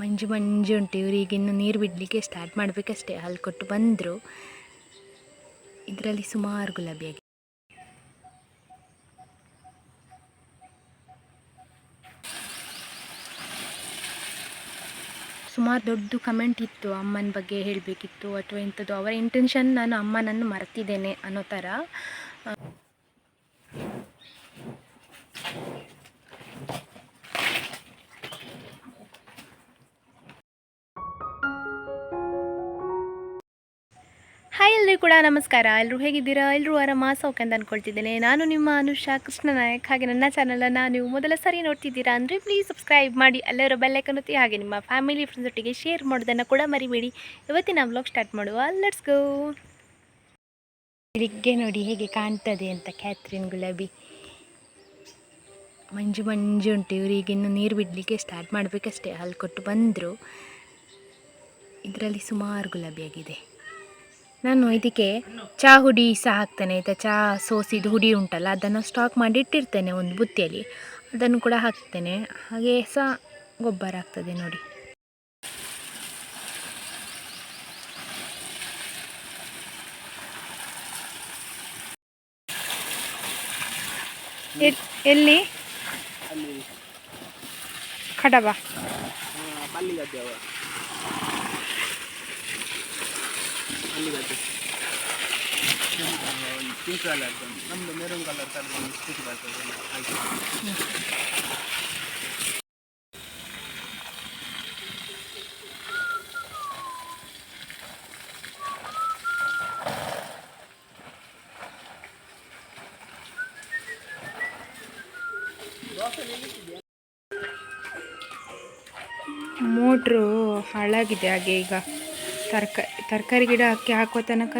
ಮಂಜು ಮಂಜು ಉಂಟು ಇವರಿಗೆ ಇನ್ನು ನೀರು ಬಿಡಲಿಕ್ಕೆ ಸ್ಟಾರ್ಟ್ ಮಾಡಬೇಕಷ್ಟೇ. ಹಾಲು ಕೊಟ್ಟು ಬಂದರು. ಇದರಲ್ಲಿ ಸುಮಾರು ಗುಲಾಬಿ ಆಗಿದೆ. ಸುಮಾರು ದೊಡ್ಡ ಕಮೆಂಟ್ ಇತ್ತು ಅಮ್ಮನ ಬಗ್ಗೆ ಹೇಳಬೇಕಿತ್ತು, ಅಥವಾ ಇಂಥದ್ದು ಅವರ ಇಂಟೆನ್ಷನ್ ನಾನು ಅಮ್ಮನನ್ನು ಮರೆತಿದ್ದೇನೆ ಅನ್ನೋ ಥರ. ಹಾಯ್ ಎಲ್ಲರಿಗೂ ಕೂಡ ನಮಸ್ಕಾರ. ಎಲ್ಲರೂ ಹೇಗಿದ್ದೀರಾ? ಎಲ್ಲರೂ ಆರಾಮ? ಸೌಖ್ಯ ಅಂತ ಅಂದ್ಕೊಳ್ತಿದ್ದೇನೆ ನಾನು ನಿಮ್ಮ ಅನುಷಾ ಕೃಷ್ಣ ನಾಯಕ್ ಹಾಗೆ ನನ್ನ ಚಾನಲನ್ನು ನೀವು ಮೊದಲ ಸರಿ ನೋಡ್ತಿದ್ದೀರಾ ಅಂದರೆ ಪ್ಲೀಸ್ ಸಬ್ಸ್ಕ್ರೈಬ್ ಮಾಡಿ. ಎಲ್ಲರ ಬೆಲ್ಲೈಕನ್ ಒತ್ತಿ ಹಾಗೆ ನಿಮ್ಮ ಫ್ಯಾಮಿಲಿ ಫ್ರೆಂಡ್ಸ್ ಒಟ್ಟಿಗೆ ಶೇರ್ ಮಾಡೋದನ್ನು ಕೂಡ ಮರಿಬೇಡಿ. ಇವತ್ತಿನ ವ್ಲಾಗ್ ಸ್ಟಾರ್ಟ್ ಮಾಡುವ. ಲೆಟ್ಸ್ ಗೋ ಬೆಳಿಗ್ಗೆ ನೋಡಿ ಹೇಗೆ ಕಾಣ್ತದೆ ಅಂತ ಕ್ಯಾತ್ರಿನ್ ಗುಲಾಬಿ. ಮಂಜು ಮಂಜು ಉಂಟು ಇವರಿಗೆ ಇನ್ನು ನೀರು ಬಿಡಲಿಕ್ಕೆ ಸ್ಟಾರ್ಟ್ ಮಾಡಬೇಕಷ್ಟೇ. ಹಾಲು ಕೊಟ್ಟು ಬಂದರು. ಇದರಲ್ಲಿ ಸುಮಾರು ಗುಲಾಬಿ ಆಗಿದೆ. ನಾನು ಇದಕ್ಕೆ ಚಹಾ ಹುಡಿ ಸಹ ಹಾಕ್ತೇನೆ. ಆಯಿತಾ? ಚಹಾ ಸೋಸಿದ ಹುಡಿ ಉಂಟಲ್ಲ ಅದನ್ನು ಸ್ಟಾಕ್ ಮಾಡಿ ಇಟ್ಟಿರ್ತೇನೆ ಒಂದು ಬುತ್ತಿಯಲ್ಲಿ. ಅದನ್ನು ಕೂಡ ಹಾಕ್ತೇನೆ. ಹಾಗೆ ಸಹ ಗೊಬ್ಬರ ಆಗ್ತದೆ ನೋಡಿ. ಎಲ್- ಎಲ್ಲಿ? ಕಡಬ ಒಂದು. ಪಿಂಕ್ ಕಲರ್ ನಮ್ಮದು ಮೆರೂನ್ ಕಲರ್ ಥರ ಸ್ಟಿಚ್ ಬರ್ತದೆ. ಹಾಗೆ ಮೋಟ್ರು ಹಾಳಾಗಿದೆ ಹಾಗೆ ಈಗ. ತರಕ, ತರಕಾರಿ ಗಿಡ ಹಾಕಿ ಹಾಕುವ ತನಕ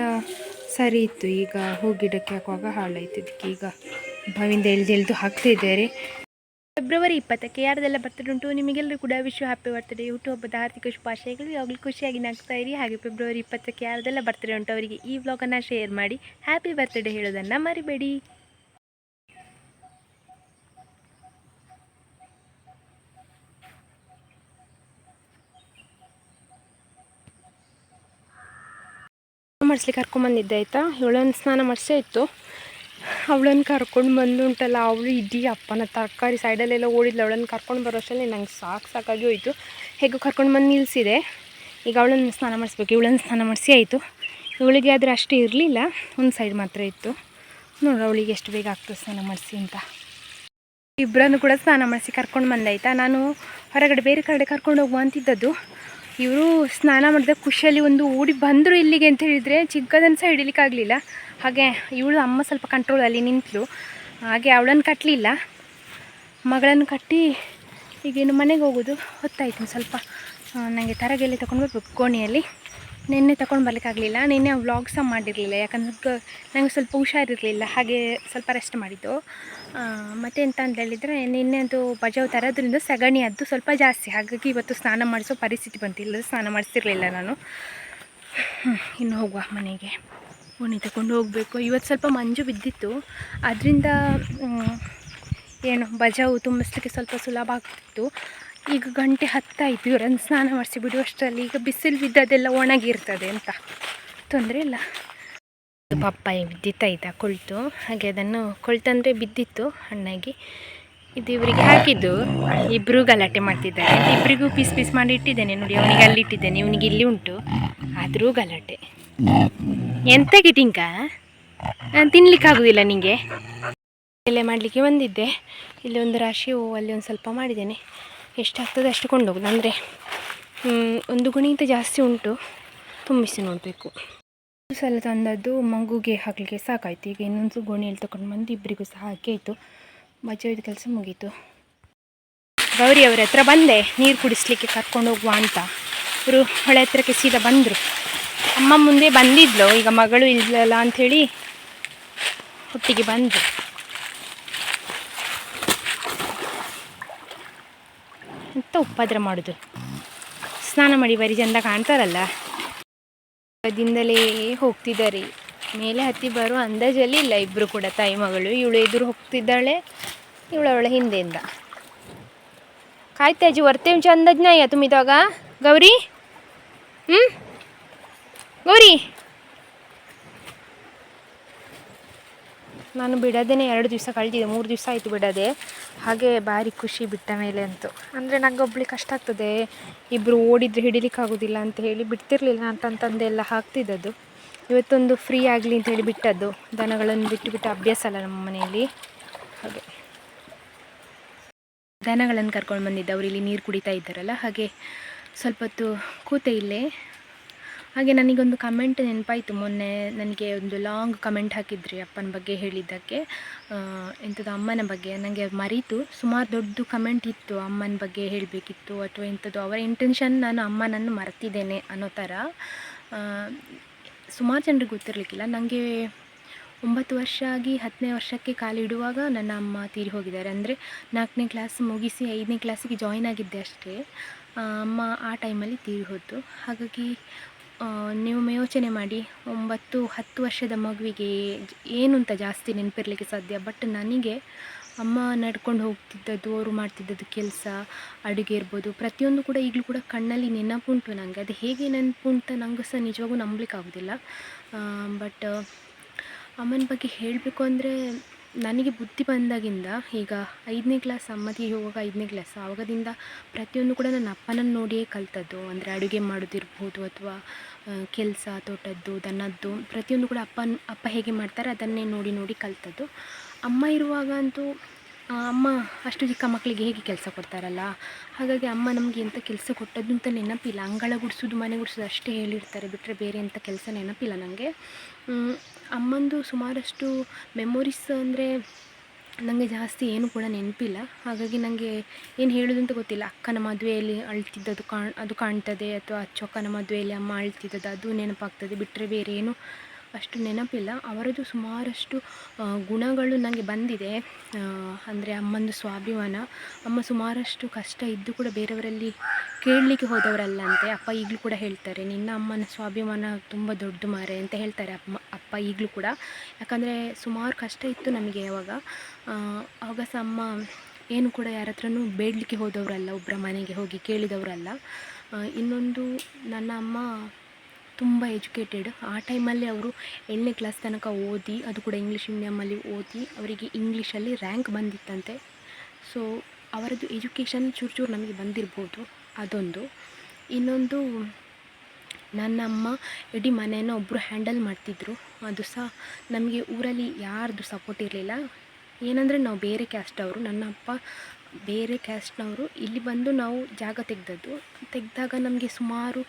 ಸರಿ ಇತ್ತು. ಈಗ ಹೂ ಗಿಡಕ್ಕೆ ಹಾಕುವಾಗ ಹಾಳಾಯ್ತು. ಇದಕ್ಕೆ ಈಗ ಬಾವಿಂದ ಎಳ್ದು ಎಳ್ದು ಹಾಕ್ತಾ ಫೆಬ್ರವರಿ ಇಪ್ಪತ್ತಕ್ಕೆ ಯಾರದೆಲ್ಲ ಬರ್ತಡೆ ಉಂಟು ನಿಮಗೆಲ್ಲರೂ ಕೂಡ ವಿಶ್ವ ಹ್ಯಾಪಿ ಬರ್ತಡೇ. ಹುಟ್ಟುಹಬ್ಬದ ಆರ್ಥಿಕ ಶುಭಾಶಯಗಳು. ಯಾವಾಗಲೂ ಖುಷಿಯಾಗಿ ನಗ್ತಾ ಇರಿ. ಹಾಗೆ ಫೆಬ್ರವರಿ ಇಪ್ಪತ್ತಕ್ಕೆ ಯಾರದೆಲ್ಲ ಬರ್ತಡೆ ಉಂಟು ಅವರಿಗೆ ಈ ವ್ಲಾಗನ್ನು ಶೇರ್ ಮಾಡಿ. ಹ್ಯಾಪಿ ಬರ್ತ್ಡೇ ಹೇಳೋದನ್ನು ಮರಿಬೇಡಿ. ಮಾಡಿಸ್ಲಿಕ್ಕೆ ಕರ್ಕೊಂಬಂದಿದ್ದೆ ಆಯಿತಾ? ಇವಳನ್ನು ಸ್ನಾನ ಮಾಡಿಸೇ ಇತ್ತು. ಅವಳನ್ನು ಕರ್ಕೊಂಡು ಬಂದು ಉಂಟಲ್ಲ, ಅವಳು ಇಡೀ ಅಪ್ಪನ ತರಕಾರಿ ಸೈಡಲ್ಲೆಲ್ಲ ಓಡಿದ್ಲು. ಅವಳನ್ನು ಕರ್ಕೊಂಡು ಬರೋ ಅಷ್ಟರಲ್ಲಿ ನಂಗೆ ಸಾಕು ಸಾಕಾಗಿ ಹೋಯಿತು. ಹೇಗೋ ಕರ್ಕೊಂಡು ಬಂದು ನಿಲ್ಲಿಸಿದೆ ಈಗ ಅವಳನ್ನು ಸ್ನಾನ ಮಾಡಿಸ್ಬೇಕು. ಇವಳನ್ನು ಸ್ನಾನ ಮಾಡಿಸಿ ಆಯಿತು. ಇವಳಿಗೆ ಆದರೆ ಅಷ್ಟು ಇರಲಿಲ್ಲ. ಒಂದು ಸೈಡ್ ಮಾತ್ರ ಇತ್ತು. ನೋಡು, ಅವಳಿಗೆ ಎಷ್ಟು ಬೇಗ ಆಗ್ತದೆ ಸ್ನಾನ ಮಾಡಿಸಿ ಅಂತ. ಇಬ್ಬರನ್ನು ಕೂಡ ಸ್ನಾನ ಮಾಡಿಸಿ ಕರ್ಕೊಂಡು ಬಂದಾಯ್ತಾ ನಾನು ಹೊರಗಡೆ ಬೇರೆ ಕಡೆ ಕರ್ಕೊಂಡು ಹೋಗುವ ಅಂತಿದ್ದದ್ದು. ಇವರು ಸ್ನಾನ ಮಾಡಿದ ಖುಷಿಯಲ್ಲಿ ಒಂದು ಓಡಿ ಬಂದರು ಇಲ್ಲಿಗೆ ಅಂತ ಹೇಳಿದರೆ ಚಿಕ್ಕದನ್ನು ಸಹ ಹಿಡಿಲಿಕ್ಕಾಗಲಿಲ್ಲ. ಹಾಗೆ ಇವಳು ಅಮ್ಮ ಸ್ವಲ್ಪ ಕಂಟ್ರೋಲಲ್ಲಿ ನಿಂತಳು ಹಾಗೆ ಅವಳನ್ನು ಕಟ್ಟಲಿಲ್ಲ ಮಗಳನ್ನು ಕಟ್ಟಿ ಈಗೇನು ಮನೆಗೆ ಹೋಗೋದು. ಹೊತ್ತಾಯ್ತು ಸ್ವಲ್ಪ. ನನಗೆ ತರಗೆಲೆ ತಗೊಂಡು ಬರ್ಬೇಕು ಕೋಣೆಯಲ್ಲಿ ನಿನ್ನೆ ತಗೊಂಡು ಬರಲಿಕ್ಕಾಗಲಿಲ್ಲ, ನಿನ್ನೆ ವ್ಲಾಗ್ ಸಹ ಮಾಡಿರಲಿಲ್ಲ, ಯಾಕಂದ್ರೆ ನನಗೆ ಸ್ವಲ್ಪ ಹುಷಾರಿರಲಿಲ್ಲ, ಹಾಗೆ ಸ್ವಲ್ಪ ರೆಸ್ಟ್ ಮಾಡಿದ್ದು. ಮತ್ತೆ ಎಂತ ಅಂತ ಹೇಳಿದರೆ, ನಿನ್ನೆ ಅದು ಬಜಾವ್ ತರೋದ್ರಿಂದ ಸಗಣಿ ಅದು ಸ್ವಲ್ಪ ಜಾಸ್ತಿ, ಹಾಗಾಗಿ ಇವತ್ತು ಸ್ನಾನ ಮಾಡಿಸೋ ಪರಿಸ್ಥಿತಿ ಬಂತಿಲ್ಲ ಸ್ನಾನ ಮಾಡಿಸಿರಲಿಲ್ಲ ನಾನು. ಇನ್ನು ಹೋಗುವ ಮನೆಗೆ. ಓಣಿ ತಗೊಂಡು ಹೋಗಬೇಕು. ಇವತ್ತು ಸ್ವಲ್ಪ ಮಂಜು ಬಿದ್ದಿತ್ತು ಅದರಿಂದ ಏನು ಬಜಾವು ತುಂಬಿಸ್ಲಿಕ್ಕೆ ಸ್ವಲ್ಪ ಸುಲಭ ಆಗ್ತಿತ್ತು. ಈಗ ಗಂಟೆ ಹತ್ತಾಯಿತು, ಇವರನ್ನು ಸ್ನಾನ ಮಾಡಿಸಿ ಬಿಡುವಷ್ಟರಲ್ಲಿ ಈಗ ಬಿಸಿಲು ಬಿದ್ದದೆಲ್ಲ ಒಣಗಿರ್ತದೆ ಅಂತ. ತೊಂದರೆ ಇಲ್ಲ. ಪಪ್ಪಾಯಿ ಬಿದ್ದಿತ್ತಾಯ್ತಾ ಕೊಳ್ತು. ಹಾಗೆ ಅದನ್ನು ಕೊಳ್ತಂದರೆ ಬಿದ್ದಿತ್ತು ಹಣ್ಣಾಗಿ. ಇದು ಇವರಿಗೆ ಹಾಕಿದ್ದು. ಇಬ್ಬರು ಗಲಾಟೆ ಮಾಡ್ತಿದ್ದಾರೆ ಇಬ್ಬರಿಗೂ ಪೀಸ್ ಪೀಸ್ ಮಾಡಿ ಇಟ್ಟಿದ್ದೇನೆ. ನೋಡಿ, ಅವನಿಗೆ ಅಲ್ಲಿ ಇಟ್ಟಿದ್ದೇನೆ, ಇವನಿಗೆ ಇಲ್ಲಿ ಉಂಟು. ಆದರೂ ಗಲಾಟೆ. ಎಂತ ಗಿಟಿಂಕ? ತಿನ್ಲಿಕ್ಕಾಗೋದಿಲ್ಲ ನಿಂಗೆ. ಎಲೆ ಮಾಡಲಿಕ್ಕೆ ಬಂದಿದ್ದೆ. ಇಲ್ಲಿ ಒಂದು ರಾಶಿ ಹೂವು, ಅಲ್ಲಿ ಒಂದು ಸ್ವಲ್ಪ ಮಾಡಿದ್ದೇನೆ. ಎಷ್ಟಾಗ್ತದೆ ಅಷ್ಟು ಕೊಂಡೋಗೋದು. ಅಂದರೆ ಒಂದು ಗುಣಿಗಿಂತ ಜಾಸ್ತಿ ಉಂಟು, ತುಂಬಿಸಿ ನೋಡಬೇಕು. ಒಂದು ಸಲ ತಂದದ್ದು ಮಗುಗೆ ಹಾಕಲಿಕ್ಕೆ ಸಾಕಾಯಿತು. ಈಗ ಇನ್ನೊಂದು ಗೋಣಿಯಲ್ಲಿ ತಗೊಂಡು ಬಂದು ಇಬ್ಬರಿಗೂ ಸಹ ಹಾಕಿ ಆಯಿತು. ಬಜ್ಜೋಯ್ದು ಕೆಲಸ ಮುಗೀತು. ಗೌರಿ ಅವ್ರ ಹತ್ರ ಬಂದೆ, ನೀರು ಕುಡಿಸ್ಲಿಕ್ಕೆ ಕರ್ಕೊಂಡು ಹೋಗುವ ಅಂತ. ಇವರು ಹೊಳೆ ಹತ್ರಕ್ಕೆ ಸೀದಾ ಬಂದರು. ಅಮ್ಮ ಮುಂದೆ ಬಂದಿದ್ಲು, ಈಗ ಮಗಳು ಇಲ್ಲಲ್ಲ ಅಂಥೇಳಿ ಒಟ್ಟಿಗೆ ಬಂದರು. ಅಂತ ಉಪದ್ರ ಮಾಡೋದು? ಸ್ನಾನ ಮಾಡಿ ಬರೀ ಚಂದ ಕಾಣ್ತಾರಲ್ಲ. ದಿಂದಲೇ ಹೋಗ್ತಿದ್ದಾರೆ. ಮೇಲೆ ಹತ್ತಿ ಬರೋ ಅಂದಾಜಲ್ಲಿ ಇಲ್ಲ ಇಬ್ಬರು ಕೂಡ ತಾಯಿ ಮಗಳು. ಇವಳು ಎದುರು ಹೋಗ್ತಿದ್ದಾಳೆ, ಇವಳು ಇವಳವಳ ಹಿಂದೆಯಿಂದ. ಕಾಯ್ತಾಜಿ ವರ್ತೇವ್ ಯಾ ತುಮಿದಾಗ ಗೌರಿ? ಹ್ಞೂ ಗೌರಿ? ನಾನು ಬಿಡೋದೇ ಎರಡು ದಿವಸ ಕಳೆದಿದೆ, ಮೂರು ದಿವಸ ಆಯಿತು ಬಿಡೋದೆ. ಹಾಗೆ ಭಾರಿ ಖುಷಿ ಬಿಟ್ಟ ಮೇಲೆ ಅಂತೂ. ಅಂದರೆ ನನಗೆ ಒಬ್ಳಿಗೆ ಕಷ್ಟ ಆಗ್ತದೆ ಇಬ್ಬರು ಓಡಿದ್ರೆ ಹಿಡಿಲಿಕ್ಕಾಗೋದಿಲ್ಲ ಅಂತ ಹೇಳಿ ಬಿಡ್ತಿರ್ಲಿಲ್ಲ ತಂದೆಲ್ಲ ಹಾಕ್ತಿದ್ದದ್ದು. ಇವತ್ತೊಂದು ಫ್ರೀ ಆಗಲಿ ಅಂತ ಹೇಳಿ ಬಿಟ್ಟದ್ದು. ದನಗಳನ್ನು ಬಿಟ್ಟು ಬಿಟ್ಟು ಅಭ್ಯಾಸ ಅಲ್ಲ ನಮ್ಮ ಮನೆಯಲ್ಲಿ. ಹಾಗೆ. ದನಗಳನ್ನು ಕರ್ಕೊಂಡು ಬಂದಿದ್ದೆ ಇಲ್ಲಿ ನೀರು ಕುಡಿತಾ ಇದ್ದಾರಲ್ಲ, ಹಾಗೆ ಸ್ವಲ್ಪ ಹೊತ್ತು ಕೂತೆ ಇಲ್ಲೇ. ಹಾಗೆ ನನಗೊಂದು ಕಮೆಂಟ್ ನೆನಪಾಯಿತು ಮೊನ್ನೆ ನನಗೆ ಒಂದು ಲಾಂಗ್ ಕಮೆಂಟ್ ಹಾಕಿದ್ರಿ ಅಪ್ಪನ ಬಗ್ಗೆ ಹೇಳಿದ್ದಕ್ಕೆ. ಎಂಥದ್ದು ಅಮ್ಮನ ಬಗ್ಗೆ. ನನಗೆ ಮರೀತು. ಸುಮಾರು ದೊಡ್ಡ ಕಮೆಂಟ್ ಇತ್ತು ಅಮ್ಮನ ಬಗ್ಗೆ ಹೇಳಬೇಕಿತ್ತು ಅಥವಾ ಇಂಥದ್ದು ಅವರ ಇಂಟೆನ್ಷನ್ ನಾನು ಅಮ್ಮನನ್ನು ಮರ್ತಿದ್ದೇನೆ ಅನ್ನೋ ಥರ. ಸುಮಾರು ಜನರಿಗೆ ಗೊತ್ತಿರಲಿಕ್ಕಿಲ್ಲ. ನನಗೆ ಒಂಬತ್ತು ವರ್ಷ ಆಗಿ ಹತ್ತನೇ ವರ್ಷಕ್ಕೆ ಕಾಲಿಡುವಾಗ ನನ್ನ ಅಮ್ಮ ತೀರಿ ಹೋಗಿದ್ದಾರೆ. ಅಂದರೆ ನಾಲ್ಕನೇ ಕ್ಲಾಸ್ ಮುಗಿಸಿ ಐದನೇ ಕ್ಲಾಸಿಗೆ ಜಾಯಿನ್ ಆಗಿದ್ದೆ ಅಷ್ಟೇ. ಅಮ್ಮ ಆ ಟೈಮಲ್ಲಿ ತೀರಿ ಹೋದ್ದು ಹಾಗಾಗಿ ನೀವು ಯೋಚನೆ ಮಾಡಿ, ಒಂಬತ್ತು, ಹತ್ತು ವರ್ಷದ ಮಗುವಿಗೆ ಏನು ಅಂತ ಜಾಸ್ತಿ ನೆನಪಿರಲಿಕ್ಕೆ ಸಾಧ್ಯ? ಬಟ್ ನನಗೆ ಅಮ್ಮ ನಡ್ಕೊಂಡು ಹೋಗ್ತಿದ್ದದ್ದು, ಅವರು ಮಾಡ್ತಿದ್ದದ್ದು ಕೆಲಸ, ಅಡುಗೆ ಇರ್ಬೋದು, ಪ್ರತಿಯೊಂದು ಕೂಡ ಈಗಲೂ ಕೂಡ ಕಣ್ಣಲ್ಲಿ ನೆನಪುಂಟು ನನಗೆ ಅದು ಹೇಗೆ ನೆನಪು ಅಂತ ನನಗೂ ಸಹ ನಿಜವಾಗೂ ನಂಬಲಿಕ್ಕಾಗೋದಿಲ್ಲ ಬಟ್ ಅಮ್ಮನ ಬಗ್ಗೆ ಹೇಳಬೇಕು ಅಂದರೆ ನನಗೆ ಬುದ್ಧಿ ಬಂದಾಗಿಂದ ಈಗ ಐದನೇ ಕ್ಲಾಸ್ ಅಮ್ಮತಿಗೆ ಹೋಗುವಾಗ ಐದನೇ ಕ್ಲಾಸ್ ಆವಾಗದಿಂದ ಪ್ರತಿಯೊಂದು ಕೂಡ ನನ್ನ ಅಪ್ಪನನ್ನು ನೋಡಿಯೇ ಕಲ್ತದ್ದು. ಅಂದರೆ ಅಡುಗೆ ಮಾಡೋದಿರ್ಬೋದು ಅಥವಾ ಕೆಲಸ, ತೋಟದ್ದು, ದನದ್ದು, ಪ್ರತಿಯೊಂದು ಕೂಡ ಅಪ್ಪನ, ಅಪ್ಪ ಹೇಗೆ ಮಾಡ್ತಾರೆ ಅದನ್ನೇ ನೋಡಿ ನೋಡಿ ಕಲ್ತದ್ದು. ಅಮ್ಮ ಇರುವಾಗ ಅಂತೂ ಅಮ್ಮ ಅಷ್ಟು ಚಿಕ್ಕ ಮಕ್ಕಳಿಗೆ ಹೇಗೆ ಕೆಲಸ ಕೊಡ್ತಾರಲ್ಲ? ಹಾಗಾಗಿ ಅಮ್ಮ ನಮಗೆ ಎಂಥ ಕೆಲಸ ಕೊಟ್ಟದ್ದು ಅಂತ ನೆನಪಿಲ್ಲ. ಅಂಗಳ ಗುಡಿಸೋದು ಮನೆ ಗುಡಿಸೋದು ಅಷ್ಟೇ ಹೇಳಿರ್ತಾರೆ. ಬಿಟ್ಟರೆ ಬೇರೆ ಎಂಥ ಕೆಲಸ ನೆನಪಿಲ್ಲ ನನಗೆ ಅಮ್ಮಂದು ಸುಮಾರಷ್ಟು ಮೆಮೊರೀಸ್ ಅಂದರೆ ನನಗೆ ಜಾಸ್ತಿ ಏನು ಕೂಡ ನೆನಪಿಲ್ಲ. ಹಾಗಾಗಿ ನನಗೆ ಏನು ಹೇಳೋದು ಅಂತ ಗೊತ್ತಿಲ್ಲ. ಅಕ್ಕನ ಮದುವೆಯಲ್ಲಿ ಅಳ್ತಿದ್ದದ್ದು ಕಾಣ್, ಅದು ಕಾಣ್ತದೆ. ಅಥವಾ ಅಚ್ಚೊಕ್ಕನ ಮದುವೆಯಲ್ಲಿ ಅಮ್ಮ ಅಳ್ತಿದ್ದದ್ದು, ಅದು ನೆನಪಾಗ್ತದೆ. ಬಿಟ್ಟರೆ ಬೇರೆ ಏನು ಅಷ್ಟು ನೆನಪಿಲ್ಲ. ಅವರದ್ದು ಸುಮಾರಷ್ಟು ಗುಣಗಳು ನನಗೆ ಬಂದಿದೆ. ಅಂದರೆ ಅಮ್ಮಂದು ಸ್ವಾಭಿಮಾನ, ಅಮ್ಮ ಸುಮಾರಷ್ಟು ಕಷ್ಟ ಇದ್ದು ಕೂಡ ಬೇರೆಯವರಲ್ಲಿ ಕೇಳಲಿಕ್ಕೆ ಹೋದವರಲ್ಲಂತೆ, ಅಪ್ಪ ಈಗಲೂ ಕೂಡ ಹೇಳ್ತಾರೆ, ನಿನ್ನ ಅಮ್ಮನ ಸ್ವಾಭಿಮಾನ ತುಂಬ ದೊಡ್ಡ ಮಾರೆ ಅಂತ ಹೇಳ್ತಾರೆ ಅಮ್ಮ, ಅಪ್ಪ ಈಗಲೂ ಕೂಡ. ಯಾಕಂದರೆ ಸುಮಾರು ಕಷ್ಟ ಇತ್ತು ನಮಗೆ ಯಾವಾಗ ಆವಾಗ ಸಹ ಅಮ್ಮ ಏನು ಕೂಡ ಯಾರ ಹತ್ರನೂ ಬೇಡಲಿಕ್ಕೆ ಹೋದವರಲ್ಲ ಒಬ್ಬರ ಮನೆಗೆ ಹೋಗಿ ಕೇಳಿದವರಲ್ಲ. ಇನ್ನೊಂದು ನನ್ನ ಅಮ್ಮ ತುಂಬ ಎಜುಕೇಟೆಡ್. ಆ ಟೈಮಲ್ಲಿ ಅವರು ಎಂಟನೇ ಕ್ಲಾಸ್ ತನಕ ಓದಿ, ಅದು ಕೂಡ ಇಂಗ್ಲೀಷ್ ಮೀಡಿಯಮ್ಮಲ್ಲಿ ಓದಿ, ಅವರಿಗೆ ಇಂಗ್ಲೀಷಲ್ಲಿ ರ್ಯಾಂಕ್ ಬಂದಿತ್ತಂತೆ. ಸೊ, ಅವರದ್ದು ಎಜುಕೇಷನ್ ಚೂರು ಚೂರು ನಮಗೆ ಬಂದಿರ್ಬೋದು, ಅದೊಂದು. ಇನ್ನೊಂದು, ನನ್ನಮ್ಮ ಇಡೀ ಮನೆಯನ್ನು ಒಬ್ಬರು ಹ್ಯಾಂಡಲ್ ಮಾಡ್ತಿದ್ರು. ಅದು ಸಹ ನಮಗೆ ಊರಲ್ಲಿ ಯಾರ್ದು ಸಪೋರ್ಟ್ ಇರಲಿಲ್ಲ. ಏನಂದರೆ ನಾವು ಬೇರೆ ಕ್ಯಾಸ್ಟ್ ಅವರು ನನ್ನ ಅಪ್ಪ ಬೇರೆ ಕ್ಯಾಸ್ಟ್ನವರು ಇಲ್ಲಿ ಬಂದು ನಾವು ಜಾಗ ತೆಗೆದದ್ದು. ತೆಗೆದಾಗ ನಮಗೆ ಸುಮಾರು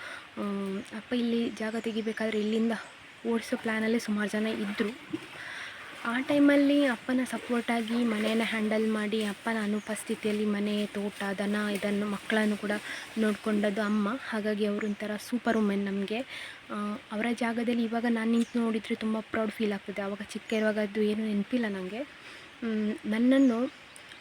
ಅಪ್ಪ ಇಲ್ಲಿ ಜಾಗ ತೆಗಿಬೇಕಾದ್ರೆ ಇಲ್ಲಿಂದ ಓಡಿಸೋ ಪ್ಲ್ಯಾನಲ್ಲೇ ಸುಮಾರು ಜನ ಇದ್ದರು ಆ ಟೈಮಲ್ಲಿ ಅಪ್ಪನ ಸಪೋರ್ಟಾಗಿ ಮನೆಯನ್ನು ಹ್ಯಾಂಡಲ್ ಮಾಡಿ ಅಪ್ಪನ ಅನುಪಸ್ಥಿತಿಯಲ್ಲಿ ಮನೆ, ತೋಟ, ದನ ಇದನ್ನು ಮಕ್ಕಳನ್ನು ಕೂಡ ನೋಡಿಕೊಂಡದ್ದು ಅಮ್ಮ. ಹಾಗಾಗಿ ಅವರು ಒಂಥರ ಸೂಪರ್ ವುಮೆನ್ ನಮಗೆ. ಅವರ ಜಾಗದಲ್ಲಿ ಇವಾಗ ನಾನು ನಿಂತು ನೋಡಿದರೆ ತುಂಬ ಪ್ರೌಡ್ ಫೀಲ್ ಆಗ್ತದೆ. ಆವಾಗ ಚಿಕ್ಕ ಇರುವಾಗ ಅದು ಏನು ನೆನಪಿಲ್ಲ ನನಗೆ ನನ್ನನ್ನು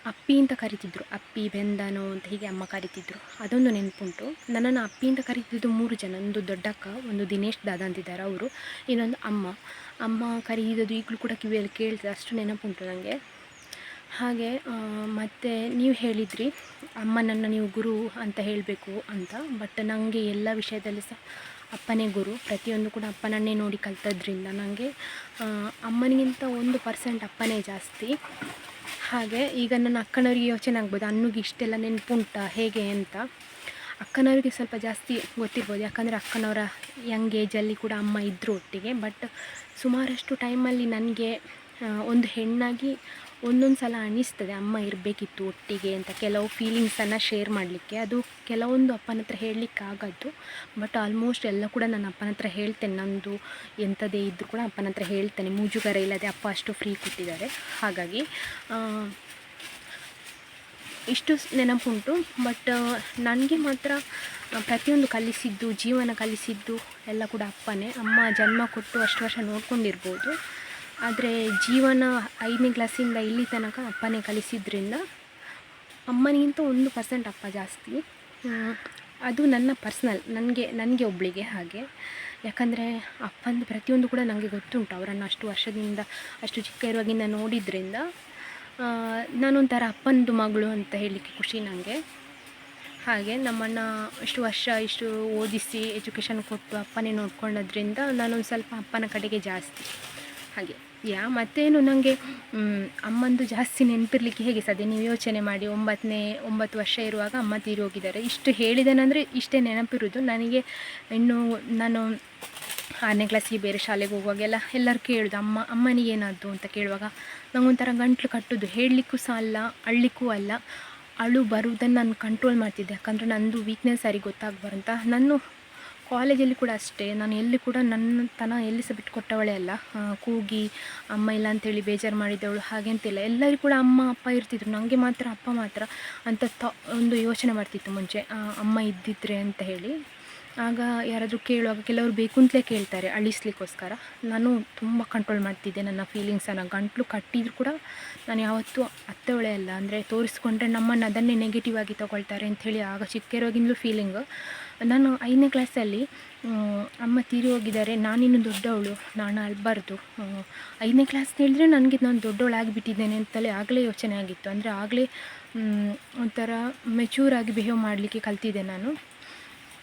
ಅಪ್ಪಿ ಅಂತ ಕರಿತಿದ್ರು. ಅಪ್ಪಿ, ಬೆಂದನೋ ಅಂತ ಹೀಗೆ ಅಮ್ಮ ಕರಿತಿದ್ರು. ಅದೊಂದು ನೆನಪುಂಟು. ನನ್ನನ್ನು ಅಪ್ಪಿ ಅಂತ ಕರಿತಿದ್ದು ಮೂರು ಜನ. ಒಂದು ದೊಡ್ಡಕ್ಕ, ಒಂದು ದಿನೇಶ್ ದಾದ ಅಂತಿದ್ದಾರೆ ಅವರು. ಇನ್ನೊಂದು ಅಮ್ಮ. ಅಮ್ಮ ಕರೀದದು ಈಗಲೂ ಕೂಡ ಕಿವಿಯಲ್ಲಿ ಕೇಳ್ತದೆ. ಅಷ್ಟು ನೆನಪುಂಟು ನನಗೆ ಹಾಗೆ ಮತ್ತು ನೀವು ಹೇಳಿದ್ರಿ, ಅಮ್ಮನನ್ನು ನೀವು ಗುರು ಅಂತ ಹೇಳಬೇಕು ಅಂತ. ಬಟ್ ನನಗೆ ಎಲ್ಲ ವಿಷಯದಲ್ಲಿ ಸಹ ಅಪ್ಪನೇ ಗುರು. ಪ್ರತಿಯೊಂದು ಕೂಡ ಅಪ್ಪನನ್ನೇ ನೋಡಿ ಕಲ್ತದ್ರಿಂದ ನನಗೆ ಅಮ್ಮನಿಗಿಂತ ಒಂದು ಪರ್ಸೆಂಟ್ ಅಪ್ಪನೇ ಜಾಸ್ತಿ. ಹಾಗೆ ಈಗ ನನ್ನ ಅಕ್ಕನವರಿಗೆ ಯೋಚನೆ ಆಗ್ಬೋದು, ಅನ್ನಿಗೆ ಇಷ್ಟೆಲ್ಲ ನೆನಪುಂಟ? ಹೇಗೆ ಅಂತ? ಅಕ್ಕನವರಿಗೆ ಸ್ವಲ್ಪ ಜಾಸ್ತಿ ಗೊತ್ತಿರ್ಬೋದು, ಯಾಕಂದರೆ ಅಕ್ಕನವರ ಯಂಗ್ ಏಜಲ್ಲಿ ಕೂಡ ಅಮ್ಮ ಇದ್ದರು ಒಟ್ಟಿಗೆ ಬಟ್ ಸುಮಾರಷ್ಟು ಟೈಮಲ್ಲಿ ನನಗೆ ಒಂದು ಹೆಣ್ಣಾಗಿ ಒಂದೊಂದು ಸಲ ಅನ್ನಿಸ್ತದೆ, ಅಮ್ಮ ಇರಬೇಕಿತ್ತು ಒಟ್ಟಿಗೆ ಅಂತ ಕೆಲವು ಫೀಲಿಂಗ್ಸನ್ನು ಶೇರ್ ಮಾಡಲಿಕ್ಕೆ. ಅದು ಕೆಲವೊಂದು ಅಪ್ಪನ ಹತ್ರ ಹೇಳಲಿಕ್ಕೆ ಆಗದ್ದು. ಬಟ್ ಆಲ್ಮೋಸ್ಟ್ ಎಲ್ಲ ಕೂಡ ನನ್ನ ಅಪ್ಪನ ಹತ್ರ ಹೇಳ್ತೇನೆ. ನಂದು ಎಂಥದೇ ಇದ್ದರೂ ಕೂಡ ಅಪ್ಪನ ಹತ್ರ ಹೇಳ್ತೇನೆ. ಮೂಜುಗರ ಇಲ್ಲದೆ ಅಪ್ಪ ಅಷ್ಟು ಫ್ರೀ ಕೊಟ್ಟಿದ್ದಾರೆ ಹಾಗಾಗಿ ಇಷ್ಟು ನೆನಪುಂಟು. ಬಟ್ ನನಗೆ ಮಾತ್ರ ಪ್ರತಿಯೊಂದು ಕಲಿಸಿದ್ದು, ಜೀವನ ಕಲಿಸಿದ್ದು ಎಲ್ಲ ಕೂಡ ಅಪ್ಪನೇ. ಅಮ್ಮ ಜನ್ಮ ಕೊಟ್ಟು ಅಷ್ಟು ವರ್ಷ ನೋಡ್ಕೊಂಡಿರ್ಬೋದು. ಆದರೆ ಜೀವನ ಐದನೇ ಕ್ಲಾಸಿಂದ ಇಲ್ಲಿ ತನಕ ಅಪ್ಪನೇ ಕಲಿಸಿದ್ರಿಂದ ಅಮ್ಮನಿಗಿಂತ ಒಂದು ಪರ್ಸೆಂಟ್ ಅಪ್ಪ ಜಾಸ್ತಿ. ಅದು ನನ್ನ ಪರ್ಸ್ನಲ್ ನನಗೆ ನನಗೆ ಒಬ್ಬಳಿಗೆ ಹಾಗೆ. ಯಾಕಂದರೆ ಅಪ್ಪಂದು ಪ್ರತಿಯೊಂದು ಕೂಡ ನನಗೆ ಗೊತ್ತುಂಟು, ಅವರನ್ನು ಅಷ್ಟು ವರ್ಷದಿಂದ, ಅಷ್ಟು ಚಿಕ್ಕ ಇರುವಾಗಿಂದ ನೋಡಿದ್ರಿಂದ. ನಾನೊಂಥರ ಅಪ್ಪನದು ಮಗಳು ಅಂತ ಹೇಳಲಿಕ್ಕೆ ಖುಷಿ ನನಗೆ ಹಾಗೆ ನಮ್ಮನ್ನು ಇಷ್ಟು ವರ್ಷ ಇಷ್ಟು ಓದಿಸಿ ಎಜುಕೇಷನ್ ಕೊಟ್ಟು ಅಪ್ಪನೇ ನೋಡ್ಕೊಂಡದ್ರಿಂದ ನಾನೊಂದು ಸ್ವಲ್ಪ ಅಪ್ಪನ ಕಡೆಗೆ ಜಾಸ್ತಿ. ಹಾಗೆ. ಯಾ, ಮತ್ತೇನು ನನಗೆ ಅಮ್ಮಂದು ಜಾಸ್ತಿ ನೆನಪಿರ್ಲಿಕ್ಕೆ ಹೇಗೆ ಸದ್ಯ ನೀವು ಯೋಚನೆ ಮಾಡಿ, ಒಂಬತ್ತನೇ, ಒಂಬತ್ತು ವರ್ಷ ಇರುವಾಗ ಅಮ್ಮ ತೀರಿ ಹೋಗಿದ್ದಾರೆ. ಇಷ್ಟು ಹೇಳಿದನಂದರೆ ಇಷ್ಟೇ ನೆನಪಿರೋದು. ನನಗೆ ಇನ್ನು ನಾನು ಆರನೇ ಕ್ಲಾಸಿಗೆ ಬೇರೆ ಶಾಲೆಗೆ ಹೋಗುವಾಗೆಲ್ಲ ಎಲ್ಲರೂ ಕೇಳೋದು, ಅಮ್ಮ, ಅಮ್ಮನಿಗೆ ಏನಾದ್ದು? ಅಂತ ಕೇಳುವಾಗ, ನಂಗೊಂಥರ ಗಂಟ್ಲು ಕಟ್ಟೋದು. ಹೇಳಲಿಕ್ಕೂ ಸಹ ಅಲ್ಲ ಅಳ್ಳಿಕ್ಕೂ ಅಲ್ಲ. ಅಳು ಬರುವುದನ್ನು ನಾನು ಕಂಟ್ರೋಲ್ ಮಾಡ್ತಿದ್ದೆ. ಯಾಕಂದರೆ ನಂದು ವೀಕ್ನೆಸ್ ಸರಿ ಗೊತ್ತಾಗಬಾರಂತ ನಾನು ಕಾಲೇಜಲ್ಲಿ ಕೂಡ ಅಷ್ಟೇ. ನಾನು ಎಲ್ಲಿ ಕೂಡ ನನ್ನ ತನ ಎಲ್ಲಿ ಸಹ ಬಿಟ್ಟುಕೊಟ್ಟವಳೇ ಅಲ್ಲ. ಕೂಗಿ, ಅಮ್ಮ ಇಲ್ಲ ಅಂತೇಳಿ ಬೇಜಾರು ಮಾಡಿದವಳು ಹಾಗೆ ಅಂತಿಲ್ಲ ಎಲ್ಲರಿಗೂ ಕೂಡ ಅಮ್ಮ, ಅಪ್ಪ ಇರ್ತಿದ್ರು. ನನಗೆ ಮಾತ್ರ, ಅಪ್ಪ ಮಾತ್ರ ಅಂತ ತ, ಒಂದು ಯೋಚನೆ ಮಾಡ್ತಿತ್ತು ಮುಂಚೆ. ಅಮ್ಮ ಇದ್ದಿದ್ರೆ ಅಂತ ಹೇಳಿ. ಆಗ ಯಾರಾದರೂ ಕೇಳುವಾಗ ಕೆಲವರು ಬೇಕು ಅಂತಲೇ ಕೇಳ್ತಾರೆ ಅಳಿಸ್ಲಿಕ್ಕೋಸ್ಕರ. ನಾನು ತುಂಬ ಕಂಟ್ರೋಲ್ ಮಾಡ್ತಿದ್ದೆ ನನ್ನ ಫೀಲಿಂಗ್ಸನ್ನು ಗಂಟಲು ಕಟ್ಟಿದ್ರು ಕೂಡ ನಾನು ಯಾವತ್ತೂ ಅತ್ತವಳೆ ಅಲ್ಲ, ಅಂದರೆ ತೋರಿಸ್ಕೊಂಡ್ರೆ ನಮ್ಮನ್ನು ಅದನ್ನೇ ನೆಗೆಟಿವ್ ಆಗಿ ತೊಗೊಳ್ತಾರೆ ಅಂಥೇಳಿ ಆಗ ಚಿಕ್ಕಿರೋಗಿಂದಲೂ ಫೀಲಿಂಗು ನಾನು ಐದನೇ ಕ್ಲಾಸಲ್ಲಿ ಅಮ್ಮ ತೀರಿ ಹೋಗಿದ್ದಾರೆ, ನಾನಿನ್ನು ದೊಡ್ಡವಳು, ನಾನು ಅಲ್ಬಾರ್ದು. ಐದನೇ ಕ್ಲಾಸ್ ಹೇಳಿದ್ರೆ ನನಗೆ ನಾನು ದೊಡ್ಡವಳಾಗಿಬಿಟ್ಟಿದ್ದೇನೆ ಅಂತಲೇ ಆಗಲೇ ಯೋಚನೆ ಆಗಿತ್ತು. ಅಂದರೆ ಆಗಲೇ ಒಂಥರ ಮೆಚೂರಾಗಿ ಬಿಹೇವ್ ಮಾಡಲಿಕ್ಕೆ ಕಲ್ತಿದ್ದೆ ನಾನು.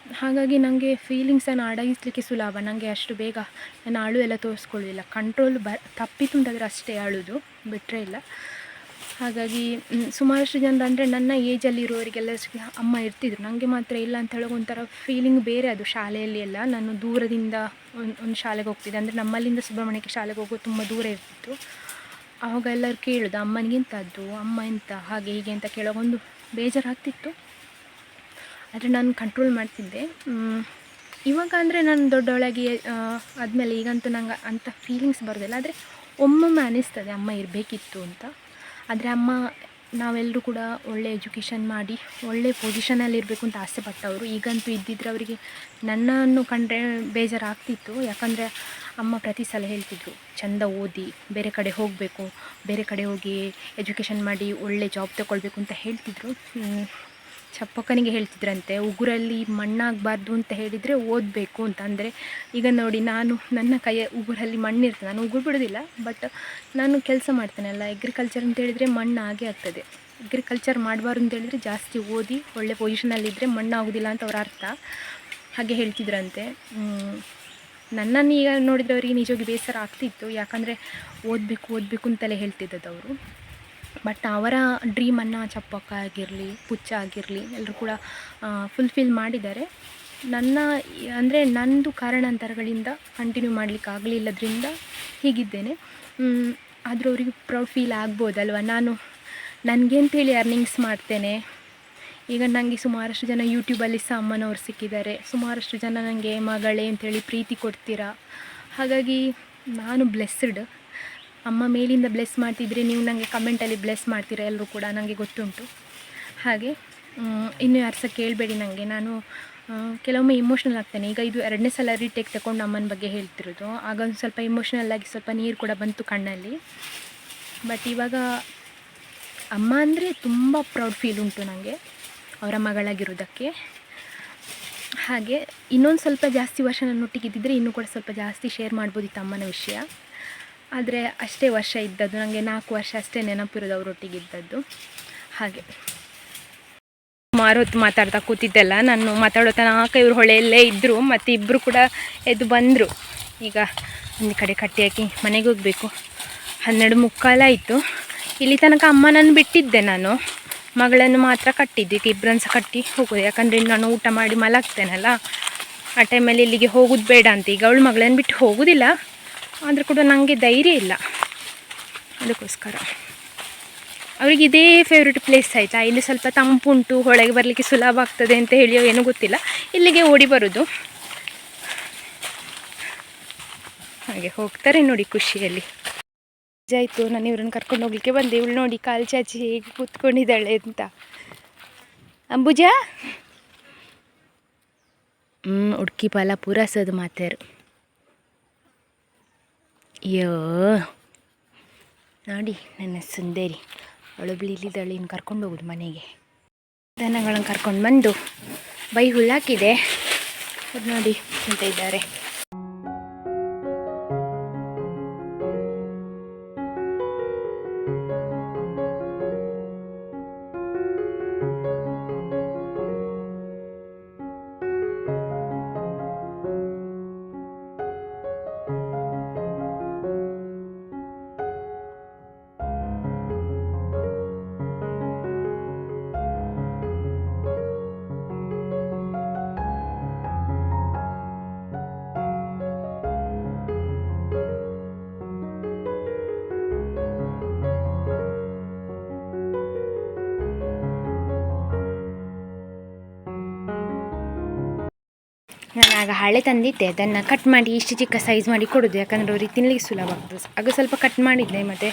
ಹಾಗಾಗಿ ನನಗೆ ಫೀಲಿಂಗ್ಸನ್ನು ಅಡಗಿಸ್ಲಿಕ್ಕೆ ಸುಲಭ. ನನಗೆ ಅಷ್ಟು ಬೇಗ ನಾನು ಅಳು ಎಲ್ಲ ತೋರಿಸ್ಕೊಳ್ಳಿಲ್ಲ. ಕಂಟ್ರೋಲ್ ಬ ತಪ್ಪಿತು ಅಂತಂದರೆ ಅಷ್ಟೇ ಅಳುದು ಬಿಟ್ಟರೆ ಇಲ್ಲ. ಹಾಗಾಗಿ ಸುಮಾರಷ್ಟು ಜನರು ಅಂದರೆ ನನ್ನ ಏಜಲ್ಲಿ ಇರೋರಿಗೆಲ್ಲ ಅಮ್ಮ ಇರ್ತಿದ್ರು. ನನಗೆ ಮಾತ್ರ ಇಲ್ಲ ಅಂತ ಹೇಳೋ ಒಂಥರ ಫೀಲಿಂಗ್ ಬೇರೆ ಅದು ಶಾಲೆಯಲ್ಲಿ ಎಲ್ಲ. ನಾನು ದೂರದಿಂದ ಒಂದು ಒಂದು ಶಾಲೆಗೆ ಹೋಗ್ತಿದ್ದೆ. ಅಂದರೆ ನಮ್ಮಲ್ಲಿಂದ ಸುಬ್ರಹ್ಮಣ್ಯಕ್ಕೆ ಶಾಲೆಗೆ ಹೋಗೋದು ತುಂಬ ದೂರ ಇರ್ತಿತ್ತು. ಆವಾಗ ಎಲ್ಲರೂ ಕೇಳೋದು ಅಮ್ಮನಿಗೆ ಎಂಥದ್ದು ಅಮ್ಮ ಎಂತ, ಹಾಗೆ ಹೀಗೆ ಅಂತ ಕೇಳೋ ಬೇಜಾರಾಗ್ತಿತ್ತು. ಆದರೆ ನಾನು ಕಂಟ್ರೋಲ್ ಮಾಡ್ತಿದ್ದೆ. ಇವಾಗ ಅಂದರೆ ನಾನು ದೊಡ್ಡವಳಾಗಿ ಆದಮೇಲೆ ಈಗಂತೂ ನಂಗೆ ಅಂಥ ಫೀಲಿಂಗ್ಸ್ ಬರೋದಿಲ್ಲ. ಆದರೆ ಒಮ್ಮೊಮ್ಮೆ ಅನ್ನಿಸ್ತದೆ ಅಮ್ಮ ಇರಬೇಕಿತ್ತು ಅಂತ. ಆದರೆ ಅಮ್ಮ ನಾವೆಲ್ಲರೂ ಕೂಡ ಒಳ್ಳೆ ಎಜುಕೇಷನ್ ಮಾಡಿ, ಒಳ್ಳೆ ಪೊಸಿಷನಲ್ಲಿ ಇರಬೇಕು ಅಂತ ಆಸೆ ಪಟ್ಟವರು. ಈಗಂತೂ ಇದ್ದಿದ್ರೆ ಅವರಿಗೆ ನನ್ನನ್ನು ಕಂಡ್ರೆ ಬೇಜಾರಾಗ್ತಿತ್ತು. ಯಾಕಂದರೆ ಅಮ್ಮ ಪ್ರತಿ ಸಲ ಹೇಳ್ತಿದ್ರು, ಚಂದ ಓದಿ, ಬೇರೆ ಕಡೆ ಹೋಗಬೇಕು, ಬೇರೆ ಕಡೆ ಹೋಗಿ ಎಜುಕೇಷನ್ ಮಾಡಿ, ಒಳ್ಳೆ ಜಾಬ್ ತಗೊಳ್ಬೇಕು ಅಂತ ಹೇಳ್ತಿದ್ರು. ಚಪ್ಪಕ್ಕನಿಗೆ ಹೇಳ್ತಿದ್ರಂತೆ, ಉಗುರಲ್ಲಿ ಮಣ್ಣಾಗಬಾರ್ದು ಅಂತ ಹೇಳಿದರೆ ಓದಬೇಕು ಅಂತ. ಅಂದರೆ ಈಗ ನೋಡಿ, ನಾನು ನನ್ನ ಕೈಯ ಉಗುರಲ್ಲಿ ಮಣ್ಣಿರ್ತದೆ. ನಾನು ಉಗುರು ಬಿಡೋದಿಲ್ಲ ಬಟ್ ನಾನು ಕೆಲಸ ಮಾಡ್ತೇನಲ್ಲ ಅಗ್ರಿಕಲ್ಚರ್ ಅಂತ ಹೇಳಿದರೆ ಮಣ್ಣು ಹಾಗೆ ಆಗ್ತದೆ. ಅಗ್ರಿಕಲ್ಚರ್ ಮಾಡಬಾರ್ದು ಅಂತ ಹೇಳಿದರೆ ಜಾಸ್ತಿ ಓದಿ ಒಳ್ಳೆ ಪೊಸಿಷನಲ್ಲಿದ್ದರೆ ಮಣ್ಣು ಆಗೋದಿಲ್ಲ ಅಂತ ಅವ್ರ ಅರ್ಥ. ಹಾಗೆ ಹೇಳ್ತಿದ್ರಂತೆ. ನನ್ನನ್ನು ಈಗ ನೋಡಿದ್ರೆ ಅವರಿಗೆ ನಿಜವಾಗಿ ಬೇಸರ ಆಗ್ತಿತ್ತು. ಯಾಕಂದರೆ ಓದಬೇಕು ಓದಬೇಕು ಅಂತಲೇ ಹೇಳ್ತಿದ್ದದ್ದು ಅವರು. ಬಟ್ ಅವರ ಡ್ರೀಮನ್ನು ಚಪ್ಪಕ್ಕ ಆಗಿರಲಿ, ಪುಚ್ಚ ಆಗಿರಲಿ ಎಲ್ಲರೂ ಕೂಡ ಫುಲ್ಫಿಲ್ ಮಾಡಿದ್ದಾರೆ. ನನ್ನ, ಅಂದರೆ ನನ್ನದು ಕಾರಣಾಂತರಗಳಿಂದ ಕಂಟಿನ್ಯೂ ಮಾಡಲಿಕ್ಕೆ ಆಗಲಿಲ್ಲದ್ರಿಂದ ಹೀಗಿದ್ದೇನೆ. ಆದರೂ ಅವ್ರಿಗೆ ಪ್ರೌಡ್ ಫೀಲ್ ಆಗ್ಬೋದಲ್ವ? ನಾನು ನನಗೇಂತೇಳಿ ಅರ್ನಿಂಗ್ಸ್ ಮಾಡ್ತೇನೆ. ಈಗ ನನಗೆ ಸುಮಾರಷ್ಟು ಜನ ಯೂಟ್ಯೂಬಲ್ಲಿ ಸಹ ಅಮ್ಮನವ್ರು ಸಿಕ್ಕಿದ್ದಾರೆ. ಸುಮಾರಷ್ಟು ಜನ ನನಗೆ ಮಗಳೇ ಅಂತೇಳಿ ಪ್ರೀತಿ ಕೊಡ್ತೀರಾ? ಹಾಗಾಗಿ ನಾನು ಬ್ಲೆಸ್ಡ್ ಅಮ್ಮ ಮೇಲಿಂದ ಬ್ಲೆಸ್ ಮಾಡ್ತಿದ್ರೆ ನೀವು ನನಗೆ ಕಮೆಂಟಲ್ಲಿ ಬ್ಲೆಸ್ ಮಾಡ್ತೀರಾ ಎಲ್ಲರೂ ಕೂಡ ನನಗೆ ಗೊತ್ತುಂಟು. ಹಾಗೆ ಇನ್ನು ಯಾರು ಸಹ ಕೇಳಬೇಡಿ ನನಗೆ ನಾನು ಕೆಲವೊಮ್ಮೆ ಇಮೋಷ್ನಲ್ ಆಗ್ತೇನೆ. ಈಗ ಇದು ಎರಡನೇ ಸಲ ರೀಟೇಕ್ ತಗೊಂಡು ಅಮ್ಮನ ಬಗ್ಗೆ ಹೇಳ್ತಿರೋದು. ಆಗ ಒಂದು ಸ್ವಲ್ಪ ಇಮೋಷ್ನಲ್ ಆಗಿ ಸ್ವಲ್ಪ ನೀರು ಕೂಡ ಬಂತು ಕಣ್ಣಲ್ಲಿ. ಬಟ್ ಇವಾಗ ಅಮ್ಮ ಅಂದರೆ ತುಂಬ ಪ್ರೌಡ್ ಫೀಲ್ ಉಂಟು ನನಗೆ ಅವರ ಮಗಳಾಗಿರೋದಕ್ಕೆ ಹಾಗೆ, ಇನ್ನೊಂದು ಸ್ವಲ್ಪ ಜಾಸ್ತಿ ವರ್ಷ ನನ್ನೊಟ್ಟಿಗಿದ್ದಿದ್ರೆ ಇನ್ನೂ ಕೂಡ ಸ್ವಲ್ಪ ಜಾಸ್ತಿ ಶೇರ್ ಮಾಡ್ಬೋದಿತ್ತು ಅಮ್ಮನ ವಿಷಯ. ಆದರೆ ಅಷ್ಟೇ ವರ್ಷ ಇದ್ದದ್ದು ನನಗೆ ನಾಲ್ಕು ವರ್ಷ ಅಷ್ಟೇ ನೆನಪಿರೋದು ಅವರೊಟ್ಟಿಗಿದ್ದದ್ದು ಹಾಗೆ. ಸುಮಾರು ಹೊತ್ತು ಮಾತಾಡ್ತಾ ಕೂತಿದ್ದೆಲ್ಲ, ನಾನು ಮಾತಾಡೋ ತನಕ ಇವರು ಹೊಳೆಯಲ್ಲೇ ಇದ್ದರು ಮತ್ತು ಇಬ್ಬರು ಕೂಡ ಎದ್ದು ಬಂದರು. ಈಗ ಒಂದು ಕಡೆ ಕಟ್ಟಿ ಹಾಕಿ ಮನೆಗೆ ಹೋಗಬೇಕು. ಹನ್ನೆರಡು ಮುಕ್ಕಾಲಾಯಿತು ಇಲ್ಲಿ ತನಕ ಅಮ್ಮ ನಾನು ಬಿಟ್ಟಿದ್ದೆ ನಾನು. ಮಗಳನ್ನು ಮಾತ್ರ ಕಟ್ಟಿದ್ದೆ, ಈಗ ಇಬ್ಬರನ್ನು ಸಹ ಕಟ್ಟಿ ಹೋಗೋದು. ಯಾಕಂದರೆ ನಾನು ಊಟ ಮಾಡಿ ಮಲಗ್ತೇನಲ್ಲ, ಆ ಟೈಮಲ್ಲಿ ಇಲ್ಲಿಗೆ ಹೋಗೋದು ಬೇಡ ಅಂತ. ಈಗ ಅವಳು ಮಗಳನ್ನು ಬಿಟ್ಟು ಹೋಗೋದಿಲ್ಲ. ಆದರೂ ಕೂಡ ನನಗೆ ಧೈರ್ಯ ಇಲ್ಲ. ಅದಕ್ಕೋಸ್ಕರ. ಅವ್ರಿಗೆ ಇದೇ ಫೇವ್ರೆಟ್ ಪ್ಲೇಸ್ ಆಯಿತಾ? ಇಲ್ಲಿ ಸ್ವಲ್ಪ ತಂಪುಂಟು, ಹೊಳಗೆ ಬರಲಿಕ್ಕೆ ಸುಲಭ ಆಗ್ತದೆ ಅಂತ ಹೇಳಿ ಏನೂ ಗೊತ್ತಿಲ್ಲ. ಇಲ್ಲಿಗೆ ಓಡಿ ಬರೋದು. ಹಾಗೆ ಹೋಗ್ತಾರೆ ನೋಡಿ ಖುಷಿಯಲ್ಲಿ. ಆಯಿತು, ನಾನು ಇವ್ರನ್ನ ಕರ್ಕೊಂಡು ಹೋಗ್ಲಿಕ್ಕೆ ಬಂದೆ. ಇವಳು ನೋಡಿ ಕಾಲು ಚಾಚಿ ಹೇಗೆ ಕೂತ್ಕೊಂಡಿದ್ದಾಳೆ ಅಂತ. ಅಂಬುಜ? ಹ್ಞೂ ಉಡ್ಕಿ ಪಾಲ ಪೂರಸೋದು ಮಾತಾರು. ಅಯ್ಯೋ. ನೋಡಿ, ನನ್ನ ಸುಂದರಿ. ಅವಳು ಇಲ್ಲಿದ್ದಾಳೆ ಇನ್ನು ಕರ್ಕೊಂಡು ಹೋಗೋದು ಮನೆಗೆ. ದನಗಳನ್ನು ಕರ್ಕೊಂಡು ಬಂದು ಬೈ ಹುಲ್ಲಾಕಿದೆ ಅದು ನೋಡಿ ಅಂತ ಇದ್ದಾರೆ. ಹಳೆ ತಂದಿದ್ದೆ. ಅದನ್ನು ಕಟ್ ಮಾಡಿ, ಇಷ್ಟು ಚಿಕ್ಕ ಸೈಜ್ ಮಾಡಿ ಕೊಡೋದು. ಯಾಕಂದರೆ ಅವ್ರಿಗೆ ತಿನ್ಲಿಕ್ಕೆ ಸುಲಭ ಆಗ್ತದೆ. ಆಗ ಸ್ವಲ್ಪ ಕಟ್ ಮಾಡಿದ್ದೆ. ಮತ್ತು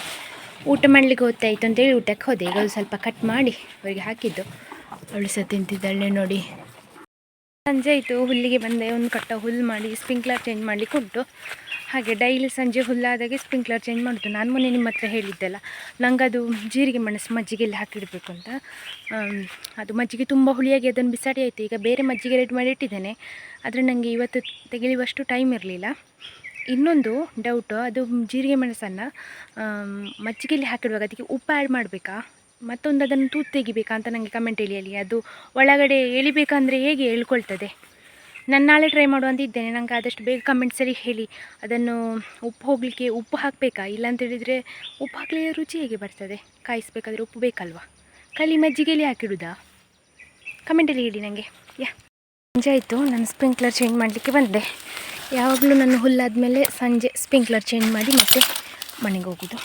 ಊಟ ಮಾಡಲಿಕ್ಕೆ ಗೊತ್ತಾಯಿತು ಅಂತೇಳಿ ಊಟಕ್ಕೆ ಹೋದೆ. ಈಗ ಸ್ವಲ್ಪ ಕಟ್ ಮಾಡಿ ಅವರಿಗೆ ಹಾಕಿದ್ದು. ಅವಳು ಸಹ ತಿಂತಿದ್ದಾಳೆ ನೋಡಿ. ಸಂಜೆ ಆಯಿತು, ಹುಲ್ಲಿಗೆ ಬಂದೆ, ಒಂದು ಕಟ್ಟ ಹುಲ್ಲು ಮಾಡಿ ಸ್ಪ್ರಿಂಕ್ಲರ್ ಚೇಂಜ್ ಮಾಡಲಿಕ್ಕೆ ಉಂಟು. ಹಾಗೆ ಡೈಲಿ ಸಂಜೆ ಹುಲ್ಲಾದಾಗೆ ಸ್ಪ್ರಿಂಕ್ಲರ್ ಚೇಂಜ್ ಮಾಡೋದು. ನಾನು ಮೊನ್ನೆ ನಿಮ್ಮ ಹತ್ರ ಹೇಳಿದ್ದೆಲ್ಲ ನಂಗೆ ಅದು ಜೀರಿಗೆ ಮೆಣಸು ಮಜ್ಜಿಗೆಯಲ್ಲಿ ಹಾಕಿಡಬೇಕು ಅಂತ. ಅದು ಮಜ್ಜಿಗೆ ತುಂಬ ಹುಳಿಯಾಗಿ ಅದನ್ನು ಬಿಸಾಡಿ ಆಯಿತು. ಈಗ ಬೇರೆ ಮಜ್ಜಿಗೆ ರೆಡಿ ಮಾಡಿ ಇಟ್ಟಿದ್ದೇನೆ. ಆದರೆ ನನಗೆ ಇವತ್ತು ತೆಗೆಯುವಷ್ಟು ಟೈಮ್ ಇರಲಿಲ್ಲ. ಇನ್ನೊಂದು ಡೌಟು ಅದು ಜೀರಿಗೆ ಮೆಣಸನ್ನು ಮಜ್ಜಿಗೆಯಲ್ಲಿ ಹಾಕಿಡುವಾಗ ಅದಕ್ಕೆ ಉಪ್ಪು ಆ್ಯಡ್ ಮಾಡಬೇಕಾ? ಮತ್ತೊಂದು ಅದನ್ನು ತೂತು ತೆಗಿಬೇಕಾ ಅಂತ ನನಗೆ ಕಮೆಂಟ್ ಹೇಳಿ ಅದು ಒಳಗಡೆ ಎಳಿಬೇಕಂದ್ರೆ ಹೇಗೆ ಹೇಳ್ಕೊಳ್ತದೆ ನಾನು ನಾಳೆ ಟ್ರೈ ಮಾಡುವಂತ ಇದ್ದೇನೆ. ನನಗೆ ಆದಷ್ಟು ಬೇಗ ಕಮೆಂಟ್ ಸರಿ ಹೇಳಿ. ಅದನ್ನು ಉಪ್ಪು ಹೋಗಲಿಕ್ಕೆ ಉಪ್ಪು ಹಾಕಬೇಕಾ? ಇಲ್ಲ ಅಂತ ಹೇಳಿದರೆ ಉಪ್ಪು ಹಾಕಲಿ ರುಚಿ ಹೇಗೆ ಬರ್ತದೆ? ಕಾಯಿಸ್ಬೇಕಾದ್ರೆ ಉಪ್ಪು ಬೇಕಲ್ವಾ? ಕಲಿ ಮಜ್ಜಿಗೆಲಿ ಹಾಕಿಡುದಾ? ಕಮೆಂಟಲ್ಲಿ ಹೇಳಿ ನನಗೆ ಯಾ. ಸಂಜೆ ಆಯಿತು. ನಾನು ಸ್ಪ್ರಿಂಕ್ಲರ್ ಚೇಂಜ್ ಮಾಡಲಿಕ್ಕೆ ಬಂದೆ. ಯಾವಾಗಲೂ ನಾನು ಹುಲ್ಲಾದಮೇಲೆ ಸಂಜೆ ಸ್ಪ್ರಿಂಕ್ಲರ್ ಚೇಂಜ್ ಮಾಡಿ ಮತ್ತೆ ಮನೆಗೆ ಹೋಗೋದು.